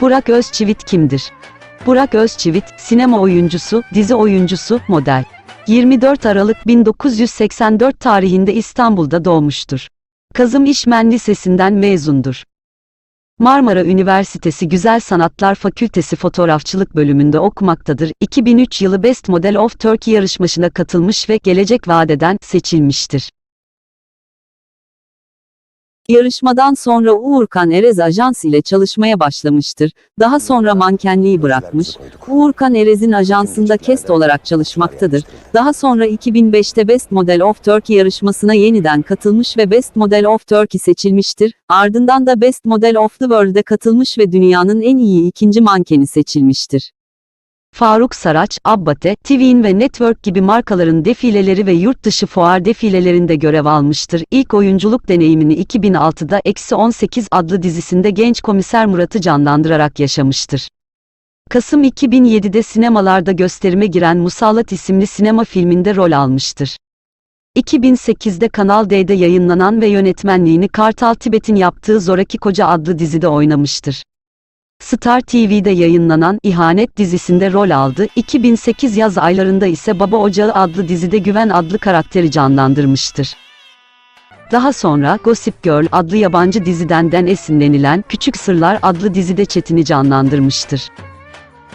Burak Özçivit kimdir? Burak Özçivit, sinema oyuncusu, dizi oyuncusu, model. 24 Aralık 1984 tarihinde İstanbul'da doğmuştur. Kazım İşmen Lisesi'nden mezundur. Marmara Üniversitesi Güzel Sanatlar Fakültesi Fotoğrafçılık bölümünde okumaktadır. 2003 yılı Best Model of Turkey yarışmasına katılmış ve Gelecek Vadeden seçilmiştir. Yarışmadan sonra Uğurkan Erez Ajans ile çalışmaya başlamıştır. Daha sonra mankenliği bırakmış. Uğurkan Erez'in ajansında kest olarak çalışmaktadır. Daha sonra 2005'te Best Model of Turkey yarışmasına yeniden katılmış ve Best Model of Turkey seçilmiştir. Ardından da Best Model of the World'e katılmış ve dünyanın en iyi ikinci mankeni seçilmiştir. Faruk Saraç, Abbate, Twin ve Network gibi markaların defileleri ve yurt dışı fuar defilelerinde görev almıştır. İlk oyunculuk deneyimini 2006'da Eksi 18 adlı dizisinde genç komiser Murat'ı canlandırarak yaşamıştır. Kasım 2007'de sinemalarda gösterime giren Musallat isimli sinema filminde rol almıştır. 2008'de Kanal D'de yayınlanan ve yönetmenliğini Kartal Tibet'in yaptığı Zoraki Koca adlı dizide oynamıştır. Star TV'de yayınlanan İhanet dizisinde rol aldı. 2008 yaz aylarında ise Baba Ocağı adlı dizide Güven adlı karakteri canlandırmıştır. Daha sonra Gossip Girl adlı yabancı diziden den esinlenilen Küçük Sırlar adlı dizide Çetin'i canlandırmıştır.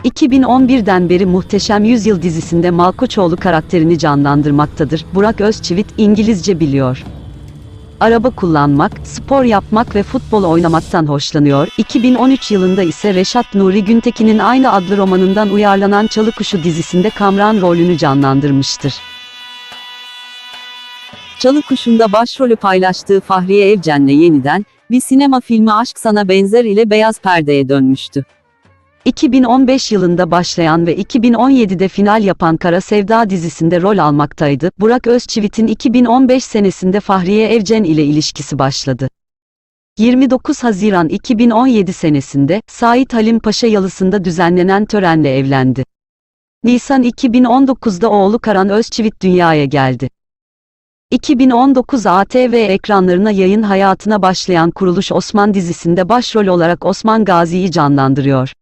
2011'den beri Muhteşem Yüzyıl dizisinde Malkoçoğlu karakterini canlandırmaktadır. Burak Özçivit İngilizce biliyor. Araba kullanmak, spor yapmak ve futbol oynamaktan hoşlanıyor. 2013 yılında ise Reşat Nuri Güntekin'in aynı adlı romanından uyarlanan Çalı Kuşu dizisinde Kamran rolünü canlandırmıştır. Çalı Kuşu'nda başrolü paylaştığı Fahriye Evcen'le yeniden, bir sinema filmi Aşk Sana Benzer ile beyaz perdeye dönmüştü. 2015 yılında başlayan ve 2017'de final yapan Kara Sevda dizisinde rol almaktaydı. Burak Özçivit'in 2015 senesinde Fahriye Evcen ile ilişkisi başladı. 29 Haziran 2017 senesinde Sait Halim Paşa Yalısı'nda düzenlenen törenle evlendi. Nisan 2019'da oğlu Karan Özçivit dünyaya geldi. 2019 ATV ekranlarına yayın hayatına başlayan Kuruluş Osman dizisinde başrol olarak Osman Gazi'yi canlandırıyor.